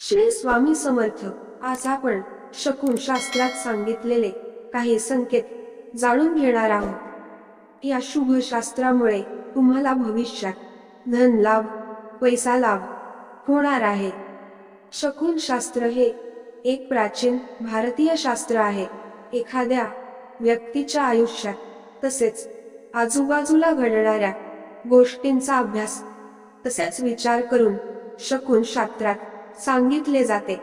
श्री स्वामी समर्थ आज आपण शकून शास्त्रात सांगितलेले काही संकेत जाणून घेणार आहोत. या शुभ शास्त्रामुळे तुम्हाला भविष्यात धन लाभ पैसा लाभ होणार आहे. शकून शास्त्र हे एक प्राचीन भारतीय शास्त्र आहे. एखाद्या व्यक्तीच्या आयुष्यात तसेच आजूबाजूला घडणाऱ्या गोष्टींचा अभ्यास तसेच विचार करून शकून शास्त्रात सांगितले जाते.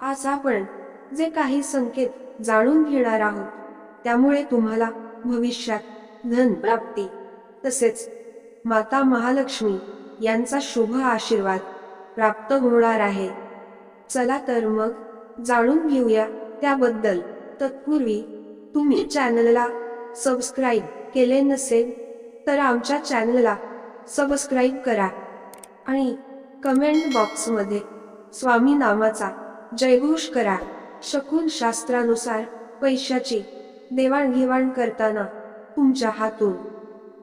आज आपण जे काही संकेत जाणून घेणार आहोत त्यामुळे तुम्हाला भविष्यात धन प्राप्ती तसेच माता महालक्ष्मी यांचा शुभ आशीर्वाद प्राप्त होणार आहे. चला तर मग जाणून घेऊया त्याबद्दल. तत्पूर्वी तुम्ही चॅनलला सबस्क्राईब केले नसेल तर आमच्या चॅनलला सबस्क्राईब करा आणि कमेंट बॉक्समध्ये स्वामी नामाचा जयघोष करा शकून शास्त्रानुसार पैशाची देवाणघेवाण करताना तुमच्या हातून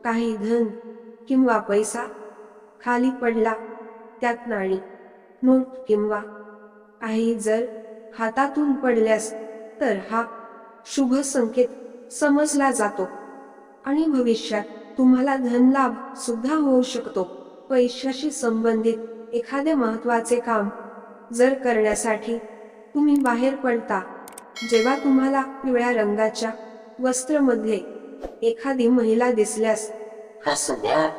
काही धन किंवा पैसा खाली पडला त्यात नाणी नोट किंवा काही जर हातातून पडल्यास तर हा शुभ संकेत समजला जातो आणि भविष्यात तुम्हाला धनलाभ सुद्धा होऊ शकतो. पैशाशी संबंधित एखादे महत्त्वाचे काम जर करण्यासाठी तुम्ही बाहेर पडता जेव्हा तुम्हाला पिवळ्या रंगाच्या वस्त्रमध्ये एखादी महिला दिसल्यास हा सध्या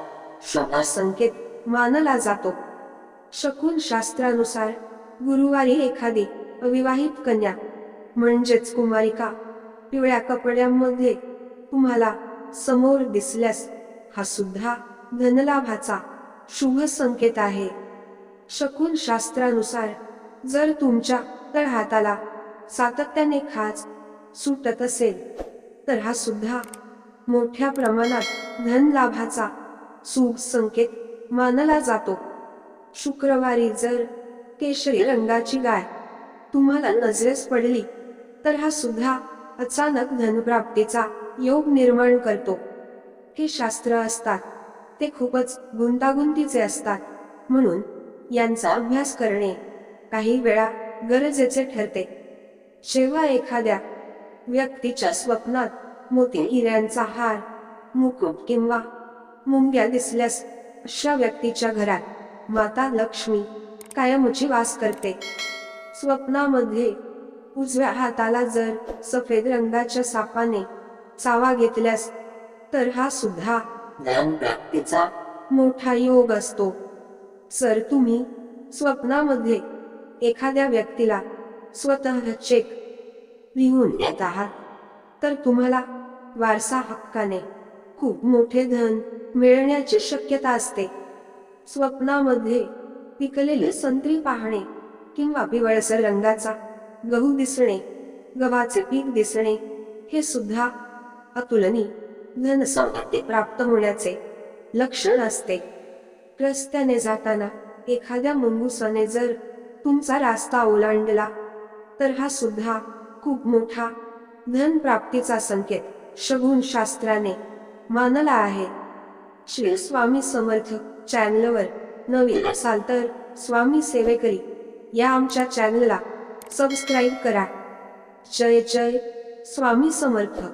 शुभ संकेत मानला जातो. शकून शास्त्रानुसार गुरुवारी एखादी अविवाहित कन्या म्हणजेच कुमारिका पिवळ्या कपड्यांमध्ये तुम्हाला समोर दिसल्यास हा सुद्धा धनलाभाचा शुभ संकेत आहे. शकून शास्त्रानुसार जर तुमच्या तळहाताला सातत्याने खाज सुटत असेल तर हा सुद्धा मोठ्या प्रमाणात धनलाभाचा शुभ संकेत मानला जातो. शुक्रवारी जर केशरी रंगाची गाय तुम्हाला नजरेस पडली तर हा सुद्धा अचानक धनप्राप्तीचा योग निर्माण करतो. हे शास्त्र असतात ते खूपच गुंतागुंतीचे असतात म्हणून यांचा अभ्यास करणे काही वेळा गरजेचे ठरते. जेव्हा एखाद्या व्यक्तीच्या स्वप्नात मोती हिऱ्यांचा हार मुकुट किंवा मुंग्या दिसल्यास अशा व्यक्तीच्या घरात माता लक्ष्मी कायमची वास करते. स्वप्नामध्ये उजव्या हाताला जर सफेद रंगाच्या सापाने चावा घेतल्यास तर हा सुद्धा मोठा योग असतो. सर तुम्ही स्वप्नामध्ये एखाद्या व्यक्तीला स्वतः चेक लिहून देत आहात तर तुम्हाला वारसा हक्काने खूप मोठे धन मिळण्याची शक्यता असते. स्वप्नामध्ये पिकलेले संत्री पाहणे किंवा पिवळसर रंगाचा गहू दिसणे गव्हाचे पीक दिसणे हे सुद्धा अतुलनीय धनसंपत्ती प्राप्त होण्याचे लक्षण असते. रस्त्याने जाताना एखाद्या मुंगुसाने जर तुमचा रास्ता ओलांडला तर हा सुद्धा खूप मोठा धनप्राप्तीचा संकेत. शगुन शास्त्राने मानला आहे. श्री स्वामी समर्थ चॅनलवर नवीन असाल तर स्वामी सेवेकरी या आमच्या चॅनलला सबस्क्राईब करा. जय जय स्वामी समर्थ.